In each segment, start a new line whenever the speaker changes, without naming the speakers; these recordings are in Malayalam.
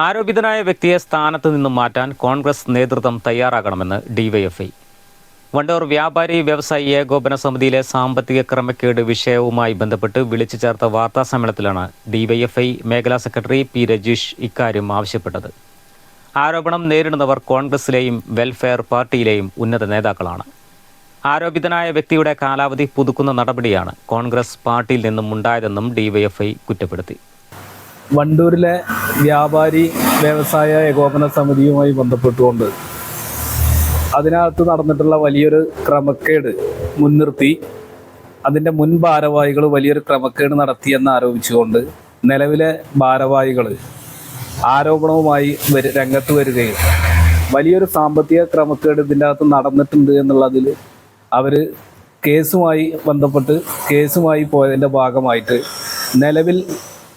ആരോപിതനായ വ്യക്തിയെ സ്ഥാനത്ത് നിന്നും മാറ്റാൻ കോൺഗ്രസ് നേതൃത്വം തയ്യാറാകണമെന്ന് ഡിവൈഎഫ്ഐ. വണ്ടൂർ വ്യാപാരി വ്യവസായി ഏകോപന സമിതിയിലെ സാമ്പത്തിക ക്രമക്കേട് വിഷയവുമായി ബന്ധപ്പെട്ട് വിളിച്ചു ചേർത്ത വാർത്താ സമ്മേളനത്തിലാണ് ഡിവൈഎഫ്ഐ മേഖലാ സെക്രട്ടറി പി രജീഷ് ഇക്കാര്യം ആവശ്യപ്പെട്ടത്. ആരോപണം നേരിടുന്നവർ കോൺഗ്രസിലെയും വെൽഫെയർ പാർട്ടിയിലെയും ഉന്നത നേതാക്കളാണ്. ആരോപിതനായ വ്യക്തിയുടെ കാലാവധി പുതുക്കുന്ന നടപടിയാണ് കോൺഗ്രസ് പാർട്ടിയിൽ നിന്നും ഉണ്ടായതെന്നും ഡിവൈഎഫ്ഐ കുറ്റപ്പെടുത്തി.
വണ്ടൂരിലെ വ്യാപാരി വ്യവസായ ഏകോപന സമിതിയുമായി ബന്ധപ്പെട്ടുകൊണ്ട് അതിനകത്ത് നടന്നിട്ടുള്ള വലിയൊരു ക്രമക്കേട് മുൻനിർത്തി അതിന്റെ മുൻ ഭാരവാഹികൾ വലിയൊരു ക്രമക്കേട് നടത്തിയെന്ന് ആരോപിച്ചുകൊണ്ട് നിലവിലെ ഭാരവാഹികൾ ആരോപണവുമായി വരു രംഗത്ത് വരികയും വലിയൊരു സാമ്പത്തിക ക്രമക്കേട് ഇതിന്റെ അകത്ത് നടന്നിട്ടുണ്ട് എന്നുള്ളതിൽ അവർ കേസുമായി ബന്ധപ്പെട്ട് കേസുമായി പോയതിന്റെ ഭാഗമായിട്ട് നിലവിൽ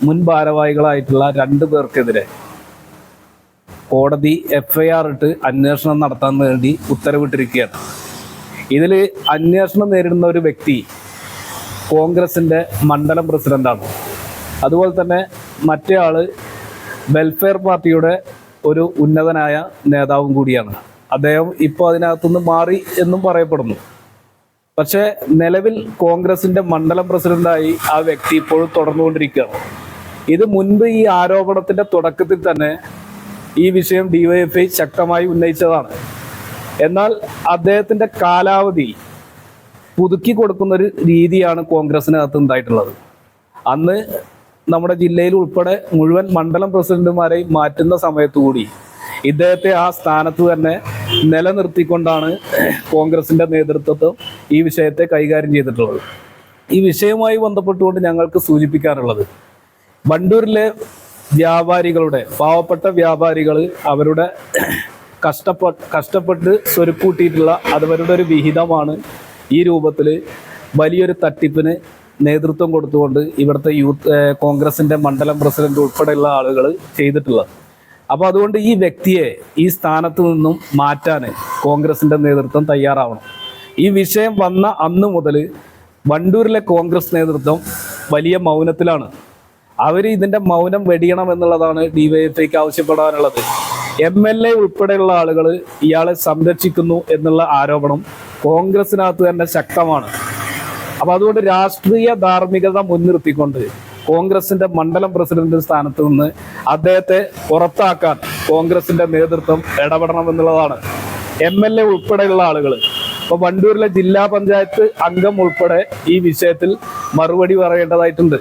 മുൻ ഭാരവാഹികളായിട്ടുള്ള രണ്ടു പേർക്കെതിരെ കോടതി എഫ്ഐആർ ഇട്ട് അന്വേഷണം നടത്താൻ വേണ്ടി ഉത്തരവിട്ടിരിക്കുകയാണ്. ഇതിൽ അന്വേഷണം നേരിടുന്ന ഒരു വ്യക്തി കോൺഗ്രസിന്റെ മണ്ഡലം പ്രസിഡന്റാണ്. അതുപോലെ തന്നെ മറ്റേ ആൾ വെൽഫെയർ പാർട്ടിയുടെ ഒരു ഉന്നതനായ നേതാവും കൂടിയാണ്. അദ്ദേഹം ഇപ്പോൾ അതിനകത്തുനിന്ന് മാറി എന്നും പറയപ്പെടുന്നു. പക്ഷേ നിലവിൽ കോൺഗ്രസിന്റെ മണ്ഡലം പ്രസിഡന്റായി ആ വ്യക്തി ഇപ്പോഴും തുടർന്നുകൊണ്ടിരിക്കുകയാണ്. ഇത് മുൻപ് ഈ ആരോപണത്തിന്റെ തുടക്കത്തിൽ തന്നെ ഈ വിഷയം ഡിവൈഎഫ്ഐ ശക്തമായി ഉന്നയിച്ചതാണ്. എന്നാൽ അദ്ദേഹത്തിന്റെ കാലാവധി പുതുക്കി കൊടുക്കുന്ന ഒരു രീതിയാണ് കോൺഗ്രസിനകത്ത് ഉണ്ടായിട്ടുള്ളത്. അന്ന് നമ്മുടെ ജില്ലയിൽ ഉൾപ്പെടെ മുഴുവൻ മണ്ഡലം പ്രസിഡന്റുമാരെയും മാറ്റുന്ന സമയത്തു കൂടി ഇദ്ദേഹത്തെ ആ സ്ഥാനത്ത് തന്നെ നിലനിർത്തിക്കൊണ്ടാണ് കോൺഗ്രസിന്റെ നേതൃത്വം ഈ വിഷയത്തെ കൈകാര്യം ചെയ്തിട്ടുള്ളത്. ഈ വിഷയവുമായി ബന്ധപ്പെട്ടുകൊണ്ട് ഞങ്ങൾക്ക് സൂചിപ്പിക്കാനുള്ളത് വണ്ടൂരിലെ വ്യാപാരികളുടെ പാവപ്പെട്ട വ്യാപാരികൾ അവരുടെ കഷ്ടപ്പെ കഷ്ടപ്പെട്ട് സ്വരുക്കൂട്ടിയിട്ടുള്ള അതവരുടെ ഒരു വിഹിതമാണ് ഈ രൂപത്തിൽ വലിയൊരു തട്ടിപ്പിന് നേതൃത്വം കൊടുത്തുകൊണ്ട് ഇവിടുത്തെ യൂത്ത് കോൺഗ്രസിന്റെ മണ്ഡലം പ്രസിഡന്റ് ഉൾപ്പെടെയുള്ള ആളുകൾ ചെയ്തിട്ടുള്ളത്. അപ്പോൾ അതുകൊണ്ട് ഈ വ്യക്തിയെ ഈ സ്ഥാനത്ത് നിന്നും മാറ്റാൻ കോൺഗ്രസിന്റെ നേതൃത്വം തയ്യാറാവണം. ഈ വിഷയം വന്ന അന്ന് മുതൽ വണ്ടൂരിലെ കോൺഗ്രസ് നേതൃത്വം വലിയ മൗനത്തിലാണ്. അവർ ഇതിന്റെ മൗനം വെടിയണം എന്നുള്ളതാണ് ഡിവൈഎഫ്ഐക്ക് ആവശ്യപ്പെടാനുള്ളത്. എം എൽ എ ഉൾപ്പെടെയുള്ള ആളുകൾ ഇയാളെ സംരക്ഷിക്കുന്നു എന്നുള്ള ആരോപണം കോൺഗ്രസിനകത്ത് തന്നെ ശക്തമാണ്. അപ്പൊ അതുകൊണ്ട് രാഷ്ട്രീയ ധാർമ്മികത മുൻനിർത്തിക്കൊണ്ട് കോൺഗ്രസിന്റെ മണ്ഡലം പ്രസിഡന്റ് സ്ഥാനത്ത് നിന്ന് അദ്ദേഹത്തെ പുറത്താക്കാൻ കോൺഗ്രസിന്റെ നേതൃത്വം ഇടപെടണം എന്നുള്ളതാണ്. എം എൽ എ ഉൾപ്പെടെയുള്ള ആളുകൾ ഇപ്പൊ വണ്ടൂരിലെ ജില്ലാ പഞ്ചായത്ത് അംഗം ഉൾപ്പെടെ ഈ വിഷയത്തിൽ മറുപടി പറയേണ്ടതായിട്ടുണ്ട്.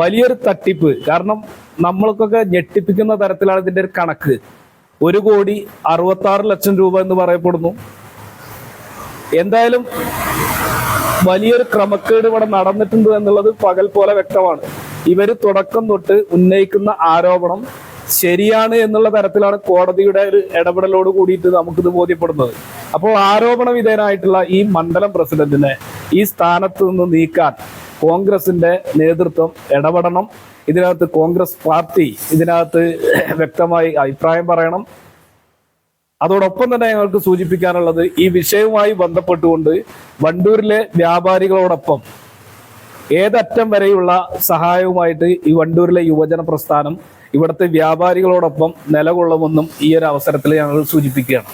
വലിയൊരു തട്ടിപ്പ്. കാരണം നമ്മൾക്കൊക്കെ ഞെട്ടിപ്പിക്കുന്ന തരത്തിലാണ് ഇതിന്റെ ഒരു കണക്ക്. ഒരു കോടി അറുപത്തി ആറ് ലക്ഷം രൂപ എന്ന് പറയപ്പെടുന്നു. എന്തായാലും വലിയൊരു ക്രമക്കേട് ഇവിടെ നടന്നിട്ടുണ്ട് എന്നുള്ളത് പകൽ പോലെ വ്യക്തമാണ്. ഇവർ തുടക്കം തൊട്ട് ഉന്നയിക്കുന്ന ആരോപണം ശരിയാണ് എന്നുള്ള തരത്തിലാണ് കോടതിയുടെ ഒരു ഇടപെടലോട് കൂടിയിട്ട് നമുക്കിത് ബോധ്യപ്പെടുന്നത്. അപ്പോൾ ആരോപണ വിധേയനായിട്ടുള്ള ഈ മണ്ഡലം പ്രസിഡന്റിനെ ഈ സ്ഥാനത്ത് നിന്ന് നീക്കാൻ കോൺഗ്രസിന്റെ നേതൃത്വം ഇടപെടണം. ഇതിനകത്ത് കോൺഗ്രസ് പാർട്ടി ഇതിനകത്ത് വ്യക്തമായി അഭിപ്രായം പറയണം. അതോടൊപ്പം തന്നെ ഞങ്ങൾക്ക് സൂചിപ്പിക്കാനുള്ളത് ഈ വിഷയവുമായി ബന്ധപ്പെട്ടുകൊണ്ട് വണ്ടൂരിലെ വ്യാപാരികളോടൊപ്പം ഏതറ്റം വരെയുള്ള സഹായവുമായിട്ട് ഈ വണ്ടൂരിലെ യുവജന പ്രസ്ഥാനം ഇവിടുത്തെ വ്യാപാരികളോടൊപ്പം നിലകൊള്ളുമെന്നും ഈ ഒരു അവസരത്തിൽ ഞങ്ങൾ സൂചിപ്പിക്കുകയാണ്.